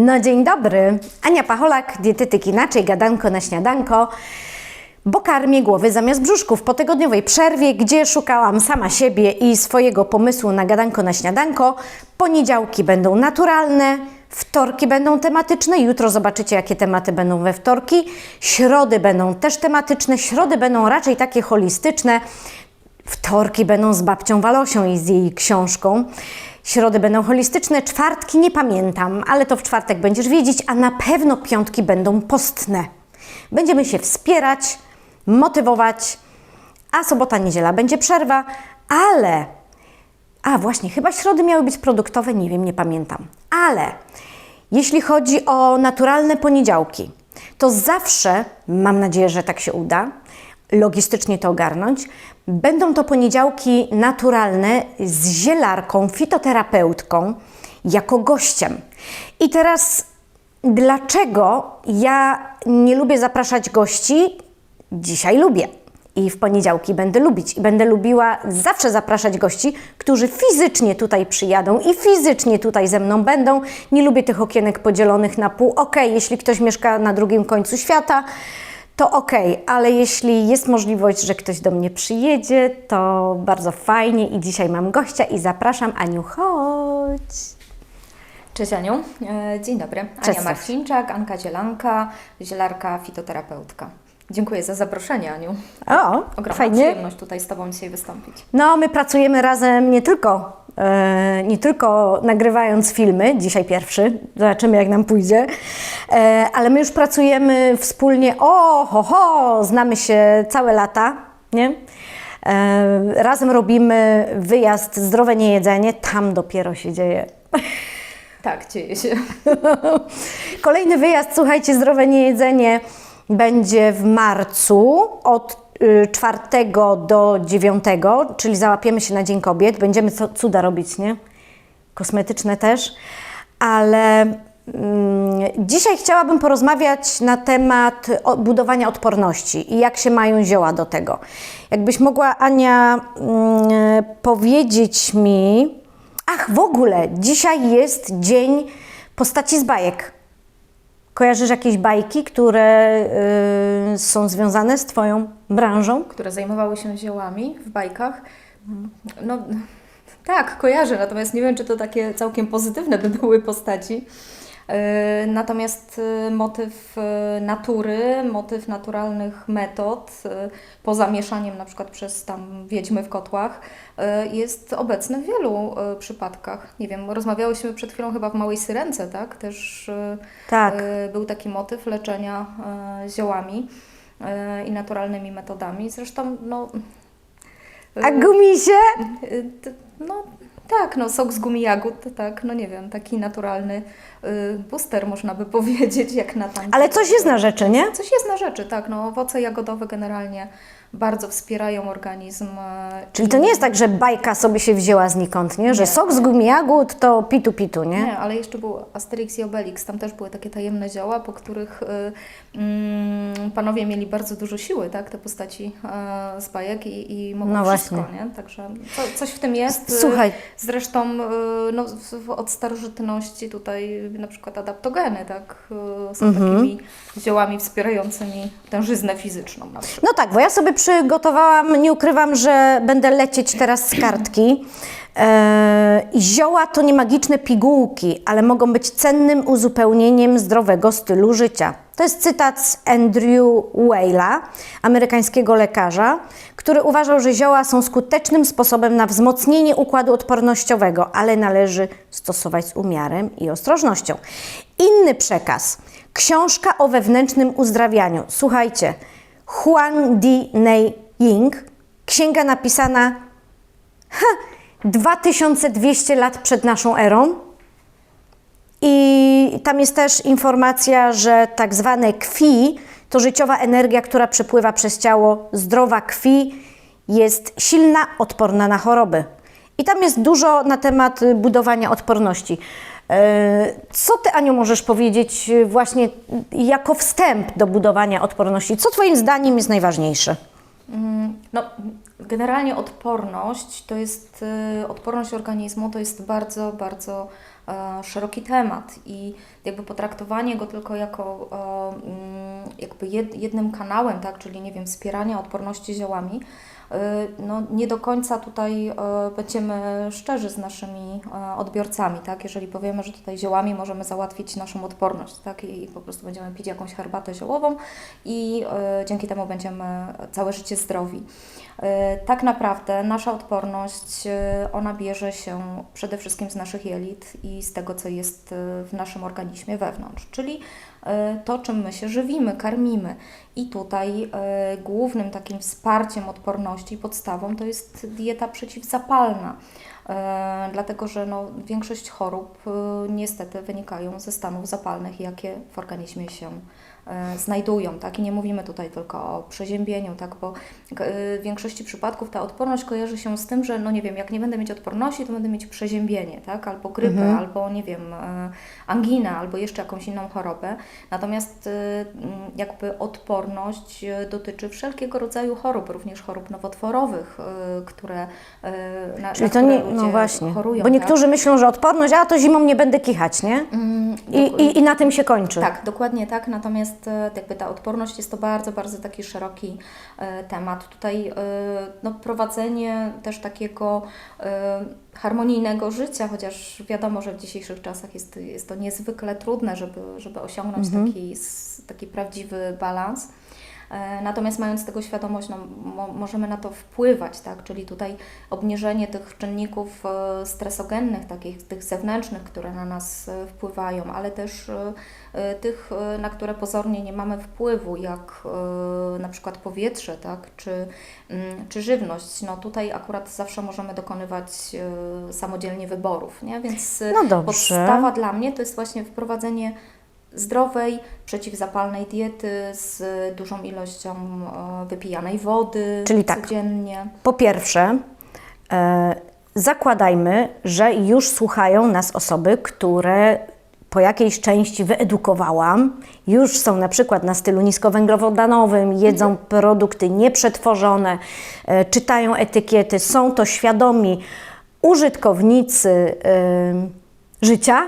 No dzień dobry, Ania Pacholak, dietetyk inaczej, gadanko na śniadanko, bo karmię głowy zamiast brzuszków. Po tygodniowej przerwie, gdzie szukałam sama siebie i swojego pomysłu na gadanko na śniadanko. Poniedziałki będą naturalne, wtorki będą tematyczne, jutro zobaczycie jakie tematy będą we wtorki, środy będą też tematyczne, środy będą raczej takie holistyczne, Wtorki będą z babcią Walosią i z jej książką. Środy będą holistyczne, czwartki nie pamiętam, ale to w czwartek będziesz wiedzieć, a na pewno piątki będą postne. Będziemy się wspierać, motywować, a sobota, niedziela będzie przerwa, ale. A właśnie, chyba środy miały być produktowe, nie wiem, nie pamiętam. Ale jeśli chodzi o naturalne poniedziałki, to zawsze, mam nadzieję, że tak się uda, logistycznie to ogarnąć, będą to poniedziałki naturalne z zielarką, fitoterapeutką jako gościem. I teraz dlaczego ja nie lubię zapraszać gości? Dzisiaj lubię. I w poniedziałki będę lubić. I będę lubiła zawsze zapraszać gości, którzy fizycznie tutaj przyjadą i fizycznie tutaj ze mną będą. Nie lubię tych okienek podzielonych na pół. Ok, jeśli ktoś mieszka na drugim końcu świata, to ok, ale jeśli jest możliwość, że ktoś do mnie przyjedzie, to bardzo fajnie i dzisiaj mam gościa i zapraszam Aniu, chodź. Cześć Aniu, E, dzień dobry. Cześć, Ania Marcinczak, Anka Zielanka, zielarka, fitoterapeutka. Dziękuję za zaproszenie Aniu. O, Ogromna fajnie. przyjemność tutaj z Tobą dzisiaj wystąpić. No, my pracujemy razem nie tylko, nie tylko nagrywając filmy, dzisiaj pierwszy, zobaczymy jak nam pójdzie, e, ale my już pracujemy wspólnie, o, ho, ho, znamy się całe lata, nie? E, razem robimy wyjazd Zdrowe Niejedzenie, tam dopiero się dzieje. Tak, dzieje się. Kolejny wyjazd, słuchajcie, Zdrowe Niejedzenie będzie w marcu od 4 do 9, czyli załapiemy się na Dzień Kobiet. Będziemy cuda robić, nie? Kosmetyczne też, ale mm, dzisiaj chciałabym porozmawiać na temat budowania odporności i jak się mają zioła do tego. Jakbyś mogła, Ania, mm, powiedzieć mi, ach, w ogóle, dzisiaj jest dzień postaci z bajek. Kojarzysz jakieś bajki, które y, są związane z Twoją branżą? Które zajmowały się ziołami w bajkach. No tak, kojarzę, natomiast nie wiem, czy to takie całkiem pozytywne by były postaci. E, Natomiast e, motyw e, natury, motyw naturalnych metod, poza mieszaniem na przykład przez tam wiedźmy w kotłach, jest obecny w wielu przypadkach. Nie wiem, rozmawiałyśmy przed chwilą chyba w Małej Syrence, tak? Też Tak. był taki motyw leczenia ziołami i naturalnymi metodami. Zresztą, no... e, A gumisie? y, t- No tak, no sok z gumi jagód, tak, no nie wiem, taki naturalny y, booster można by powiedzieć, jak na tam. Ale coś jest na rzeczy, nie? Coś jest na rzeczy, tak, no owoce jagodowe generalnie bardzo wspierają organizm. e, Czyli to nie jest tak, że bajka sobie się wzięła znikąd, nie? Że Nie. sok z gumi jagód to pitu pitu, nie? Nie, ale jeszcze był Asterix i Obelix, tam też były takie tajemne zioła, po których y, mm, panowie mieli bardzo dużo siły, tak, te postaci e, z bajek i, i mogą No wszystko, właśnie. nie? Także co, coś w tym jest. Słuchaj. Zresztą no, od starożytności tutaj na przykład adaptogeny, tak, są Mhm. takimi ziołami wspierającymi tężyznę fizyczną. No tak, bo ja sobie przygotowałam, nie ukrywam, że będę lecieć teraz z kartki. I zioła to nie magiczne pigułki, ale mogą być cennym uzupełnieniem zdrowego stylu życia. To jest cytat z Andrew Whale'a, amerykańskiego lekarza, który uważał, że zioła są skutecznym sposobem na wzmocnienie układu odpornościowego, ale należy stosować z umiarem i ostrożnością. Inny przekaz. Książka o wewnętrznym uzdrawianiu. Słuchajcie, Huang Di Nei Ying, księga napisana ha, 2200 lat przed naszą erą. I tam jest też informacja, że tak zwane kwi to życiowa energia, która przepływa przez ciało. Zdrowa kwi jest silna, odporna na choroby. I tam jest dużo na temat budowania odporności. Co Ty, Aniu, możesz powiedzieć y, właśnie jako wstęp do budowania odporności? Co Twoim zdaniem jest najważniejsze? Mm, No, generalnie odporność to jest, y, odporność organizmu to jest bardzo, bardzo e, szeroki temat i jakby potraktowanie go tylko jako mm, jakby jed, jednym kanałem, tak, czyli nie wiem, wspierania odporności ziołami, y, no nie do końca tutaj będziemy szczerzy z naszymi odbiorcami, tak, jeżeli powiemy, że tutaj ziołami możemy załatwić naszą odporność, tak, i, po prostu będziemy pić jakąś herbatę ziołową i dzięki temu będziemy całe życie zdrowi. E, Tak naprawdę nasza odporność, e, ona bierze się przede wszystkim z naszych jelit i z tego, co jest w naszym organizmie wewnątrz, czyli e, to, czym my się żywimy, karmimy. I tutaj e, głównym takim wsparciem odporności, podstawą to jest dieta przeciwzapalna. E, dlatego, że no, większość chorób e, niestety wynikają ze stanów zapalnych, jakie w organizmie się znajdują, tak? I nie mówimy tutaj tylko o przeziębieniu, tak? Bo w większości przypadków ta odporność kojarzy się z tym, że no nie wiem, jak nie będę mieć odporności, to będę mieć przeziębienie, tak? Albo grypę, albo nie wiem, anginę, albo jeszcze jakąś inną chorobę. Natomiast jakby odporność e, dotyczy wszelkiego rodzaju chorób, również chorób nowotworowych, e, które e, na, Czyli na to nie, no właśnie, chorują. bo niektórzy myślą, że odporność, a to zimą nie będę kichać, nie? tak? Mm, I, i, i na tym się kończy. tak, dokładnie tak. Natomiast jakby ta odporność jest to bardzo, bardzo taki szeroki temat. Tutaj no, prowadzenie też takiego harmonijnego życia, chociaż wiadomo, że w dzisiejszych czasach jest, jest to niezwykle trudne, żeby, żeby osiągnąć taki, s- taki prawdziwy balans. E, Natomiast mając tego świadomość, no, mo, możemy na to wpływać, tak? czyli tutaj obniżenie tych czynników e, stresogennych, takich tych zewnętrznych, które na nas e, wpływają, ale też tych, na które pozornie nie mamy wpływu, jak na przykład powietrze, tak? czy, mm, czy żywność. No tutaj akurat zawsze możemy dokonywać samodzielnie wyborów, nie? więc No podstawa dla mnie to jest właśnie wprowadzenie zdrowej, przeciwzapalnej diety z dużą ilością e, wypijanej wody Czyli tak. codziennie. Po pierwsze, e, zakładajmy, że już słuchają nas osoby, które po jakiejś części wyedukowałam, już są na przykład na stylu niskowęglowodanowym, jedzą produkty nieprzetworzone, e, czytają etykiety, są to świadomi użytkownicy e, życia,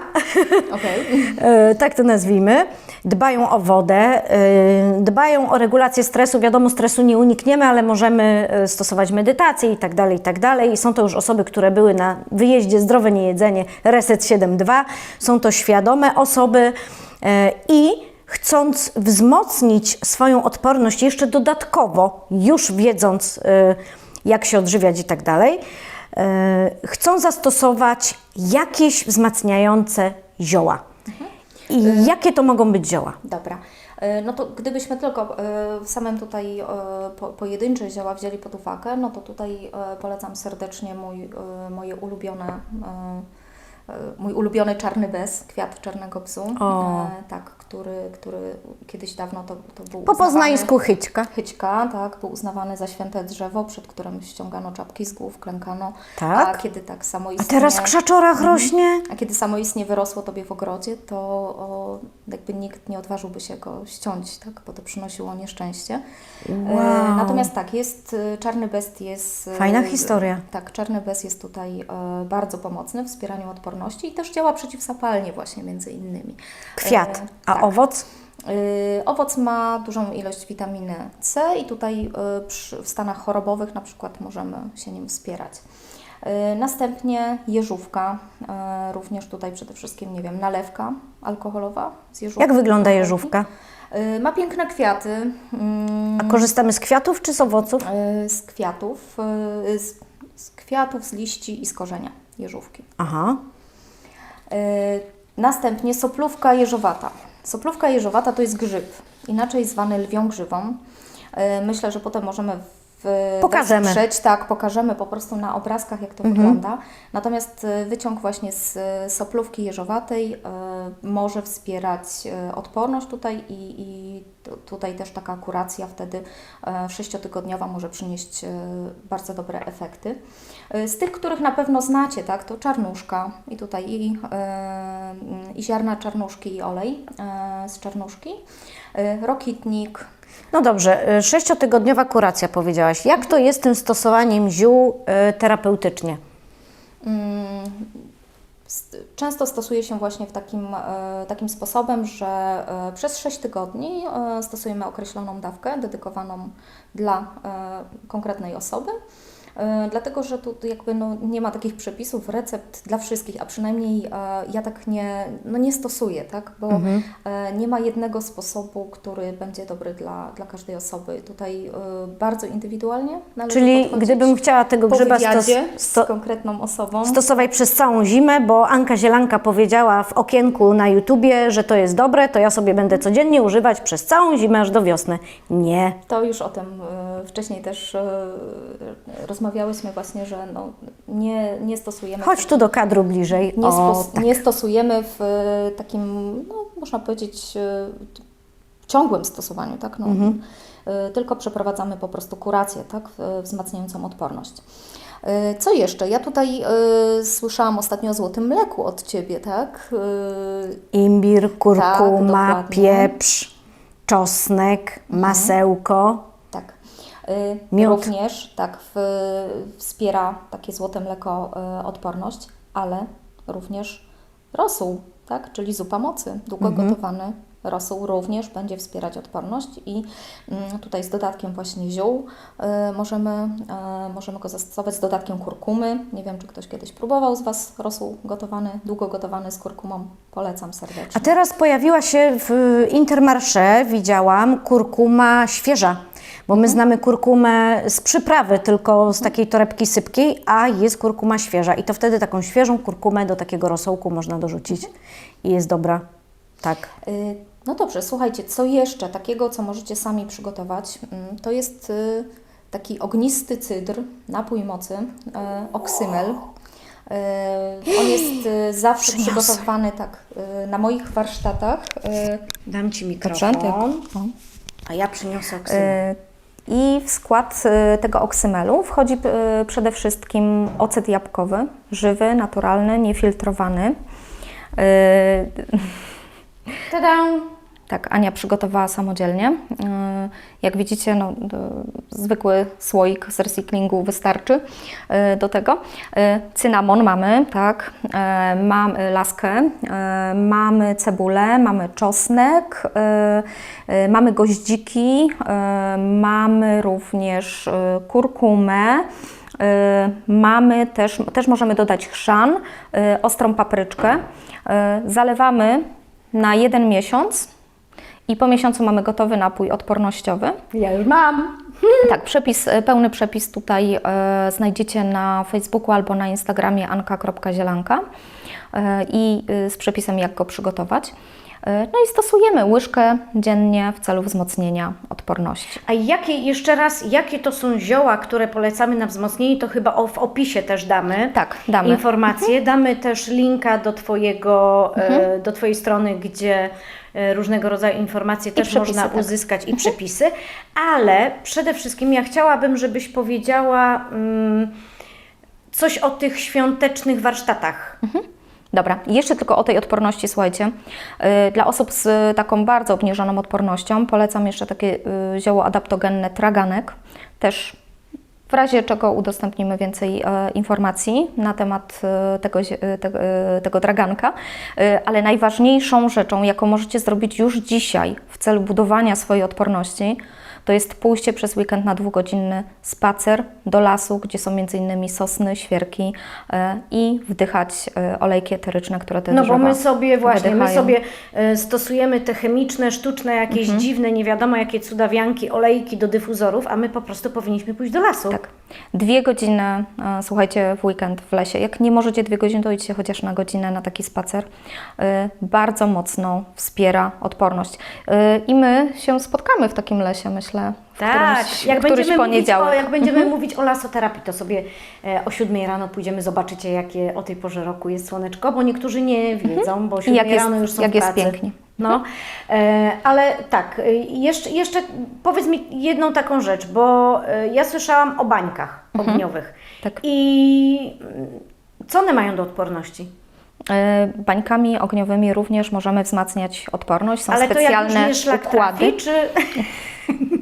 Okej. E, tak to nazwijmy, dbają o wodę, e, dbają o regulację stresu. Wiadomo, stresu nie unikniemy, ale możemy e, stosować medytację i tak dalej, i tak dalej. I są to już osoby, które były na wyjeździe Zdrowe Niejedzenie Reset 7.2. Są to świadome osoby i chcąc wzmocnić swoją odporność jeszcze dodatkowo, już wiedząc jak się odżywiać i tak dalej, chcą zastosować jakieś wzmacniające zioła. I jakie to mogą być zioła? Dobra. E, No to gdybyśmy tylko e, w samym tutaj e, po- pojedyncze zioła wzięli pod uwagę, no to tutaj e, polecam serdecznie mój, e, moje ulubione, e, e, mój ulubiony czarny bez, kwiat czarnego bzu, O. e, tak, który, który kiedyś dawno to, to był Po poznańsku chyćka. Chyćka, tak, był uznawany za święte drzewo, przed którym ściągano czapki z głów, klękano. Tak? A kiedy tak A samoistnie... teraz w krzaczorach rośnie? A kiedy samoistnie wyrosło Tobie w ogrodzie, to o, jakby nikt nie odważyłby się go ściąć, tak, bo to przynosiło nieszczęście. E, Wow. Natomiast tak, jest e, czarny bez jest... e, Fajna historia. Tak, czarny bez jest tutaj e, bardzo pomocny w wspieraniu odporności i też działa przeciwzapalnie właśnie między innymi. Kwiat. E, A tak. owoc? Y, Owoc ma dużą ilość witaminy C i tutaj przy, w stanach chorobowych na przykład możemy się nim wspierać. Następnie jeżówka, również tutaj przede wszystkim, nie wiem, nalewka alkoholowa z jeżówki. Jak wygląda jeżówka? Ma piękne kwiaty mm, A korzystamy z kwiatów czy z owoców? z kwiatów, z, z kwiatów, z liści i z korzenia jeżówki. Aha. Y, Następnie soplówka jeżowata. Soplówka jeżowata to jest grzyb, inaczej zwany lwią grzywą. Y, Myślę, że potem możemy Pokażemy. wesprzeć, tak, pokażemy po prostu na obrazkach, jak to wygląda. Natomiast y, wyciąg właśnie z y, soplówki jeżowatej y, może wspierać odporność tutaj i, i tu- tutaj też taka kuracja wtedy sześciotygodniowa może przynieść bardzo dobre efekty. Z tych, których na pewno znacie, tak, to czarnuszka i tutaj i, i ziarna czarnuszki i olej z czarnuszki, rokitnik, No dobrze, y, sześciotygodniowa kuracja powiedziałaś. Jak to jest tym stosowaniem ziół y, terapeutycznie? Mm, st- Często stosuje się właśnie w takim, e, takim sposobem, że e, przez 6 tygodni e, stosujemy określoną dawkę dedykowaną dla konkretnej osoby. E, Dlatego, że tu jakby no, nie ma takich przepisów, recept dla wszystkich, a przynajmniej e, ja tak nie, no nie stosuję, tak? bo e, nie ma jednego sposobu, który będzie dobry dla, dla każdej osoby. Tutaj bardzo indywidualnie należy Czyli gdybym chciała tego grzyba stos, sto, z konkretną osobą. stosować przez całą zimę, bo Anka Zielanka powiedziała w okienku na YouTubie, że to jest dobre, to ja sobie będę codziennie używać przez całą zimę aż do wiosny. Nie. To już o tym wcześniej też e, rozmawiałyśmy właśnie, że no, nie, nie stosujemy. Chodź tu do kadru bliżej. nie, o, tak. nie stosujemy w e, takim, no, można powiedzieć, e, ciągłym stosowaniu, tak? No, Mhm. e, Tylko przeprowadzamy po prostu kurację, tak? Wzmacniającą odporność. Co jeszcze? Ja tutaj e, słyszałam ostatnio o złotym mleku od Ciebie, tak? E, Imbir, kurkuma, dokładnie. pieprz, czosnek, masełko. Y, Miód. Również tak w, wspiera takie złote mleko y, odporność, ale również rosół, tak? czyli zupa mocy, długo Mhm. gotowany rosół również będzie wspierać odporność i mm, tutaj z dodatkiem właśnie ziół y, możemy, y, możemy go zastosować z dodatkiem kurkumy. Nie wiem, czy ktoś kiedyś próbował z Was rosół gotowany, długo gotowany z kurkumą. Polecam serdecznie. A teraz pojawiła się w Intermarché, widziałam, kurkuma świeża. Bo my znamy kurkumę z przyprawy, tylko z takiej torebki sypkiej, a jest kurkuma świeża. I to wtedy taką świeżą kurkumę do takiego rosołku można dorzucić i jest dobra. Tak. No dobrze, słuchajcie, co jeszcze takiego, co możecie sami przygotować? Mm, To jest y, taki ognisty cydr, napój mocy, y, oksymel. Y, On jest zawsze Przyniosę. przygotowywany tak na moich warsztatach. Dam Ci Dobrze, mikrofon, tak. a ja przyniosę oksymę. Y, I w skład tego oksymelu wchodzi przede wszystkim ocet jabłkowy, żywy, naturalny, niefiltrowany. Y! Tak, Ania przygotowała samodzielnie. Yy, Jak widzicie, no, d- zwykły słoik z recyklingu wystarczy yy, do tego. Cynamon mamy, tak, mamy laskę, mamy cebulę, mamy czosnek, mamy goździki, mamy również kurkumę. Mamy też, też możemy dodać chrzan, ostrą papryczkę. Zalewamy na jeden miesiąc i po miesiącu mamy gotowy napój odpornościowy. Ja już mam. Tak, przepis, e, pełny przepis tutaj e, znajdziecie na Facebooku albo na Instagramie anka.zielanka e, i e, z przepisem jak go przygotować. E, no i stosujemy łyżkę dziennie w celu wzmocnienia odporności. A jakie, jeszcze raz, jakie to są zioła, które polecamy na wzmocnienie, to chyba o, w opisie też damy. Tak, damy. Informacje. Damy też linka do, twojego, e, Mhm. do Twojej strony, gdzie e, różnego rodzaju informacje też przepisy, można tak. uzyskać i przepisy. Ale przede wszystkim ja chciałabym, żebyś powiedziała mm, coś o tych świątecznych warsztatach. Dobra, jeszcze tylko o tej odporności, słuchajcie. Yy, Dla osób z taką bardzo obniżoną odpornością polecam jeszcze takie yy, zioło adaptogenne traganek. Też w razie czego udostępnimy więcej e, informacji na temat e, tego, e, tego, tego draganka. Ale najważniejszą rzeczą, jaką możecie zrobić już dzisiaj w celu budowania swojej odporności, to jest pójście przez weekend na dwugodzinny spacer do lasu, gdzie są m.in. sosny, świerki e, i wdychać e, olejki eteryczne, które te No bo my sobie właśnie, my wydychają. sobie e, stosujemy te chemiczne, sztuczne, jakieś Mhm. dziwne, nie wiadomo jakie cudawianki, olejki do dyfuzorów, a my po prostu powinniśmy pójść do lasu. Tak. Dwie godziny, e, słuchajcie, w weekend w lesie. Jak nie możecie dwie godziny, to idźcie chociaż na godzinę na taki spacer. E, Bardzo mocno wspiera odporność. E, I my się spotkamy w takim lesie, myślę, Tak, którymś, jak będziemy, mówić o, poniedziałek. jak będziemy mówić o lasoterapii, to sobie o 7 rano pójdziemy, zobaczycie jakie o tej porze roku jest słoneczko, bo niektórzy nie wiedzą, bo o 7 jak jest- rano już są jak w jest pracy. pięknie. No, e, ale tak, e, jeszcze, jeszcze powiedz mi jedną taką rzecz, bo e, ja słyszałam o bańkach ogniowych. Tak. I mm, co one mają do odporności? Bańkami ogniowymi również możemy wzmacniać odporność. Są ale to jak już specjalne nie szlak układy. trafi, czy...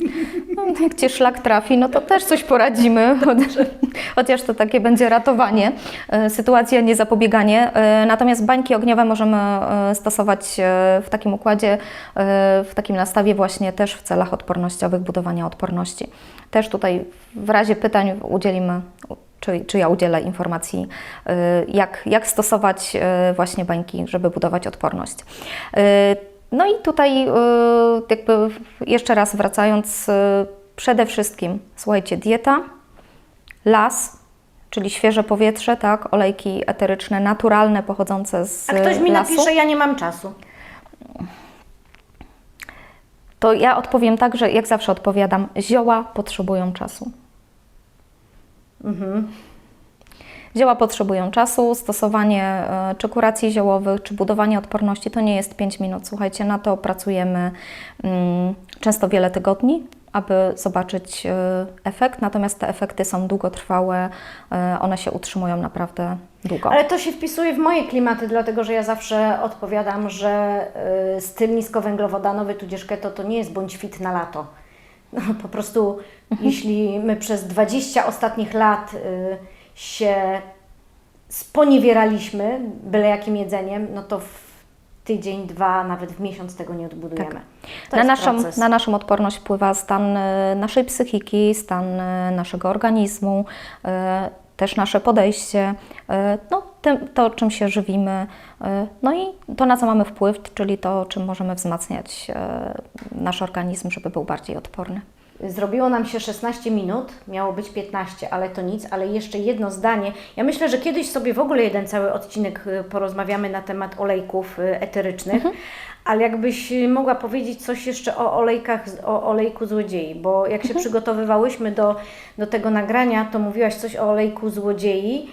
Jak Cię szlak trafi, no to też coś poradzimy, chociaż, to takie będzie ratowanie, e, sytuacja, nie zapobieganie. E, Natomiast bańki ogniowe możemy e, stosować w takim układzie, w takim nastawie właśnie też w celach odpornościowych, budowania odporności. Też tutaj w razie pytań udzielimy, czy, czy ja udzielę informacji, jak, jak stosować właśnie bańki, żeby budować odporność. No i tutaj jakby jeszcze raz wracając, przede wszystkim słuchajcie, dieta, las, czyli świeże powietrze, tak, olejki eteryczne, naturalne, pochodzące z A ktoś mi lasu. napisze, ja nie mam czasu. To ja odpowiem tak, że jak zawsze odpowiadam, zioła potrzebują czasu. Zioła potrzebują czasu, stosowanie e, czy kuracji ziołowych, czy budowanie odporności to nie jest 5 minut. Słuchajcie, na to pracujemy mm, często wiele tygodni, aby zobaczyć e, efekt, natomiast te efekty są długotrwałe, e, one się utrzymują naprawdę długo. Ale to się wpisuje w moje klimaty, dlatego że ja zawsze odpowiadam, że y, styl niskowęglowodanowy tudzież keto to nie jest bądź fit na lato. No, po prostu jeśli my przez 20 ostatnich lat się sponiewieraliśmy byle jakim jedzeniem, no to w tydzień, dwa, nawet w miesiąc tego nie odbudujemy. To Na naszą, proces. na naszą odporność wpływa stan e, naszej psychiki, stan e, naszego organizmu, e, też nasze podejście, no, tym, to czym się żywimy, no i to na co mamy wpływ, czyli to czym możemy wzmacniać nasz organizm, żeby był bardziej odporny. Zrobiło nam się 16 minut, miało być 15, ale to nic, ale jeszcze jedno zdanie. Ja myślę, że kiedyś sobie w ogóle jeden cały odcinek y, porozmawiamy na temat olejków y, eterycznych, ale jakbyś y, mogła powiedzieć coś jeszcze o olejkach, o olejku złodziei, bo jak się przygotowywałyśmy do, do tego nagrania, to mówiłaś coś o olejku złodziei.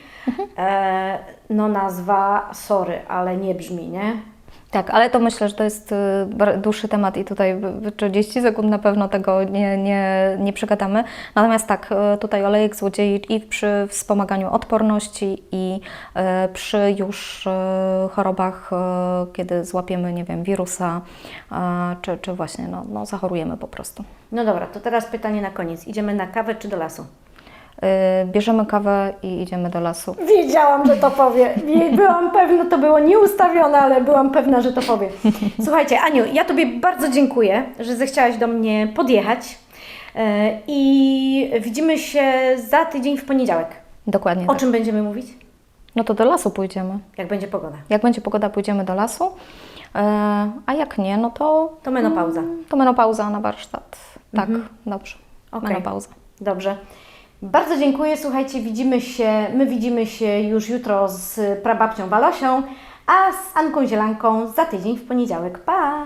E, no nazwa, sorry, ale nie brzmi, nie? Tak, ale to myślę, że to jest y, dłuższy temat i tutaj w- w 30 sekund na pewno tego nie, nie, nie przegadamy. Natomiast tak, y, tutaj olejek złodziei i przy wspomaganiu odporności i y, przy już chorobach, kiedy złapiemy, nie wiem, wirusa, czy, czy właśnie no, no, zachorujemy po prostu. No dobra, to teraz pytanie na koniec. Idziemy na kawę czy do lasu? Y, Bierzemy kawę i idziemy do lasu. Wiedziałam, że to powie. Byłam pewna, to było nieustawione, ale byłam pewna, że to powie. Słuchajcie, Aniu, ja Tobie bardzo dziękuję, że zechciałaś do mnie podjechać. E, I widzimy się za tydzień w poniedziałek. Dokładnie O tak. czym będziemy mówić? No to do lasu pójdziemy. Jak będzie pogoda. Jak będzie pogoda, pójdziemy do lasu. Y, A jak nie, no to To menopauza. To menopauza na warsztat. Tak, dobrze. Okej. Menopauza. Dobrze. Bardzo dziękuję. Słuchajcie, widzimy się, my widzimy się już jutro z prababcią Walosią, a z Anką Zielanką za tydzień w poniedziałek. Pa!